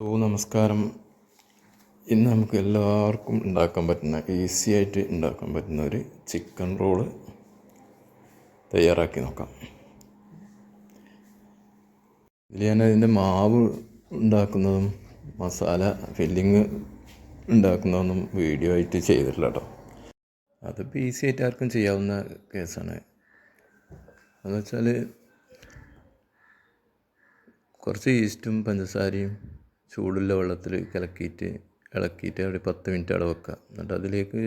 Hello നമസ്കാരം. ഇന്ന് നമുക്ക് എല്ലാവർക്കും ഉണ്ടാക്കാൻ പറ്റുന്ന ഈസി ആയിട്ട് ഉണ്ടാക്കാൻ പറ്റുന്ന ഒരു ചിക്കൻ റോൾ തയ്യാറാക്കി നോക്കാം. ഇതിൽ ഞാൻ അതിന്റെ മാവ് ഉണ്ടാക്കുന്നതും മസാല ഫില്ലിങ് ഉണ്ടാക്കുന്നതൊന്നും വീഡിയോ ആയിട്ട് ചെയ്തിട്ടില്ല കേട്ടോ അതിപ്പോൾ ഈസി ആയിട്ട് ആർക്കും ചെയ്യാവുന്ന കേസാണ്. എന്ന് വെച്ചാൽ കുറച്ച് ഈസ്റ്റും പഞ്ചസാരയും ചൂടുള്ള വെള്ളത്തിൽ കലക്കിയിട്ട് ഇളക്കിയിട്ട് അവിടെ പത്ത് മിനിറ്റ് അവിടെ വെക്കുക. എന്നിട്ട് അതിലേക്ക്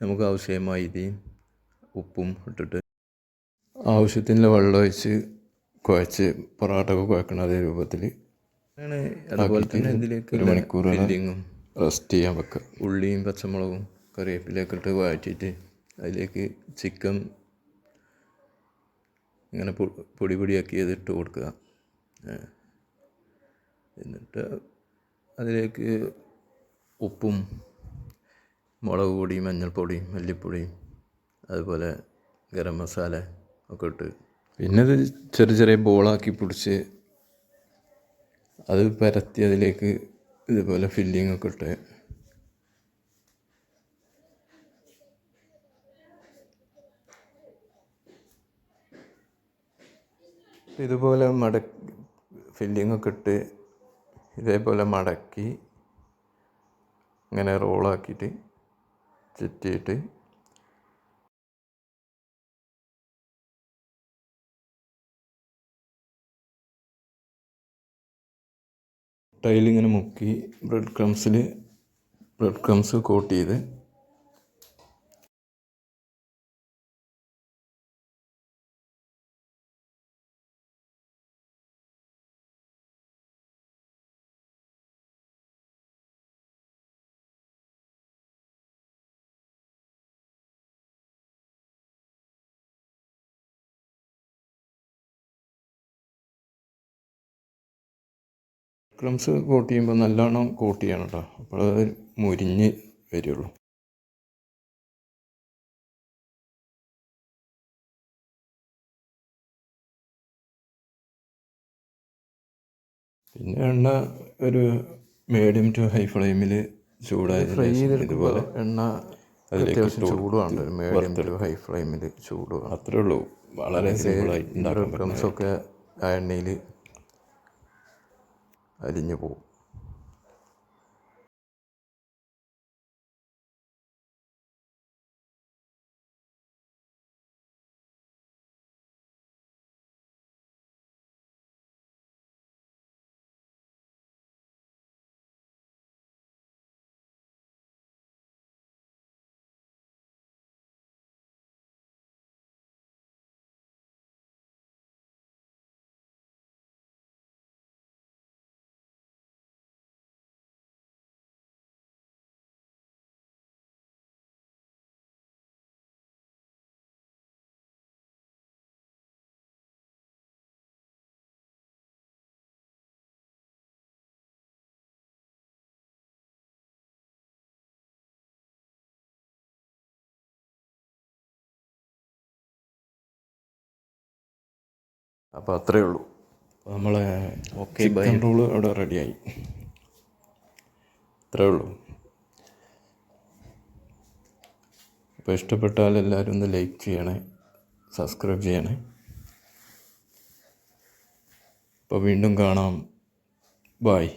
നമുക്ക് ആവശ്യമായ ഇതിയും ഉപ്പും ഇട്ടിട്ട് ആവശ്യത്തിനുള്ള വെള്ളം ഒഴിച്ച് കുഴച്ച് പൊറോട്ട ഒക്കെ കുഴക്കണം അതേ രൂപത്തിൽ അതുപോലെ തന്നെ ഇതിലേക്ക് ഒരു മണിക്കൂർ ഫില്ലിങ്ങും റെസ്റ്റ് ചെയ്യാൻ വെക്കുക. ഉള്ളിയും പച്ചമുളകും കറിവേപ്പിലൊക്കെ ഇട്ട് വഴറ്റിയിട്ട് അതിലേക്ക് ചിക്കൻ ഇങ്ങനെ പൊടി പൊടിയാക്കി ഇട്ട് കൊടുക്കുക. എന്നിട്ട് അതിലേക്ക് ഉപ്പും മുളക് പൊടിയും മഞ്ഞൾപ്പൊടിയും മല്ലിപ്പൊടിയും അതുപോലെ ഗരം മസാല ഒക്കെ ഇട്ട് പിന്നെ അത് ചെറിയ ചെറിയ ബോളാക്കി പിടിച്ച് അത് പരത്തി അതിലേക്ക് ഇതുപോലെ ഫില്ലിംഗ് ഒക്കെ ഇട്ട് ഇതുപോലെ മട ഫില്ലിംഗ് ഒക്കെ ഇട്ട് ഇതേപോലെ മടക്കി ഇങ്ങനെ റോളാക്കിയിട്ട് ചുറ്റിയിട്ട് ടൈലിങ്ങനെ മുക്കി ബ്രെഡ് ക്രംസിൽ ബ്രെഡ് ക്രംസ് കോട്ട് ചെയ്ത് ക്രംസ് കോട്ട് ചെയ്യുമ്പോൾ നല്ലോണം കോട്ട് ചെയ്യണം കേട്ടോ അപ്പോൾ അത് മുരിഞ്ഞ് വരുള്ളൂ. പിന്നെ എണ്ണ ഒരു മീഡിയം ടു ഹൈ ഫ്ലെയിമിൽ ചൂടായി ഫ്രൈ ഇതുപോലെ എണ്ണ അതിലേക്ക് അത്യാവശ്യം ഇട്ട് ചൂട് വേണ്ട ഒരു മീഡിയം ടു ഹൈ ഫ്ലെയിമിൽ ചൂട് അത്രേ ഉള്ളൂ. വളരെ സിമ്പിളായിട്ട് ഉണ്ടാക്കാൻ ഒക്കെ ആ എണ്ണയിൽ әрине бұл അപ്പോൾ അത്രയേ ഉള്ളൂ. നമ്മൾ നമ്മളെ ഓക്കെ ബൈ റോൾ അവിടെ റെഡിയായി അത്രയേ ഉള്ളൂ. അപ്പോൾ ഇഷ്ടപ്പെട്ടാൽ എല്ലാവരും ഒന്ന് ലൈക്ക് ചെയ്യണേ സബ്സ്ക്രൈബ് ചെയ്യണേ. അപ്പോൾ വീണ്ടും കാണാം. ബായ്